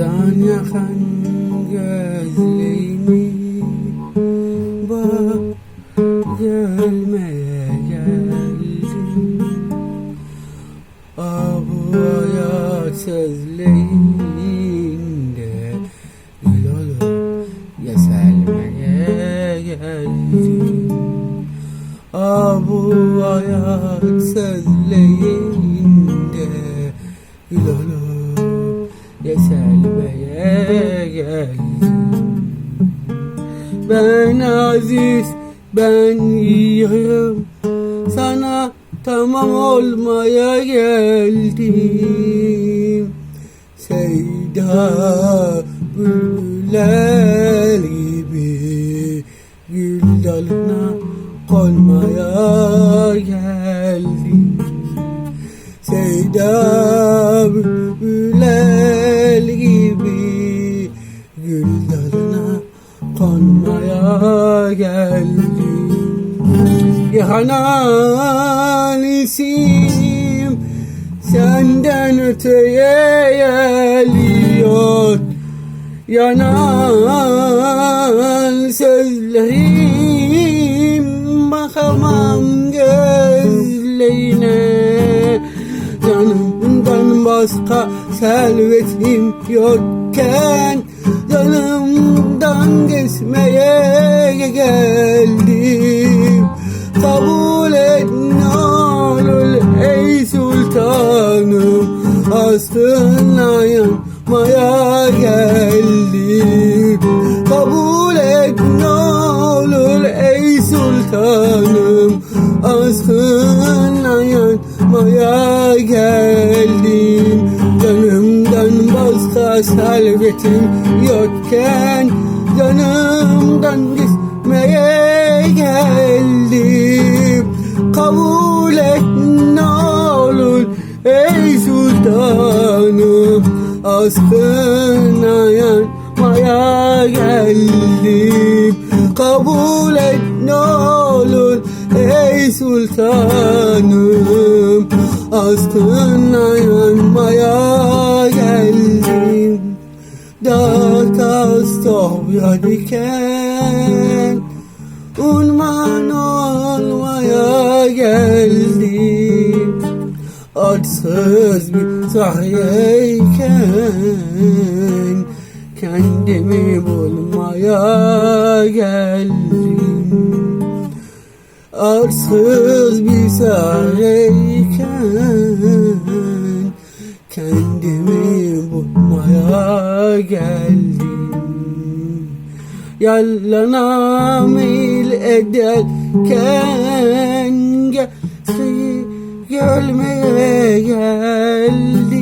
Zan yakan gözlerini Bak görmeye geldim Ah bu hayat sözlerinde Gül olup yeselmeye geldim Ah bu hayat sözlerinde Gül olup aziz ben yiyorum Sana tamam olmaya geldim. Seyda bülbüller gibi Gül dalına konmaya geldim. Seyda bülbüller gibi Gül dalına konmaya geldim İhananesim senden öteye geliyor. Yanan sözlerim bakamam gözlerine. Canımdan başka servetim yokken Canımdan geçmeye geldim. Kabul et ne olur ey sultanım. Aslına yanmaya geldim. Kabul et ne olur ey sultanım. Aşkına yanmaya geldim başka servetim yokken Canımdan gitmeye geldim. Kabul et ne olur ey sultanım. Aşkına yanmaya geldim. Kabul et ne olur ey sultanım. Aşkına yanmaya Dağ tas tohya diken Unman olmaya geldim. Adsız bir sahyeyken Kendimi bulmaya geldim. Arsız bir sahyeyken Kendimi geldim Yallana mil ederken Gerçeği görmeye geldim.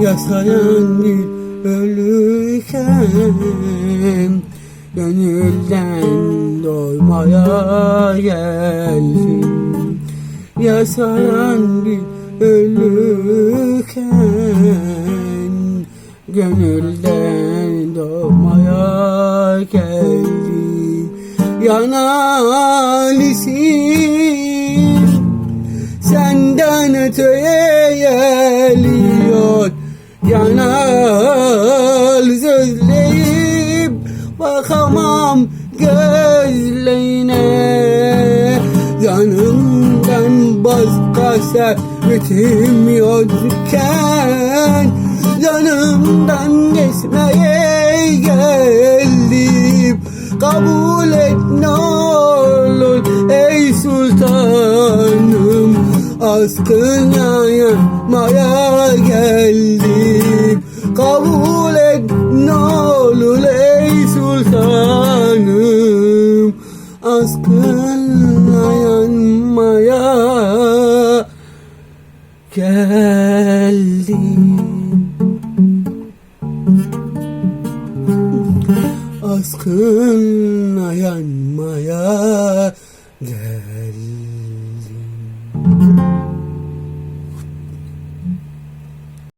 Yaşayan bir ölürken Gönülden doymaya geldim. Yaşayan bir ölürken Gönülden doğmaya geldim Yanalisim Senden öteye geliyor. Yanal sözleyip Bakamam gözlerine. Canımdan başka servetim yokken Canımdan geçmeye geldim. Kabul et ne olur ey sultanım Aşkına yanmaya geldim. Kabul geldim. Aşkına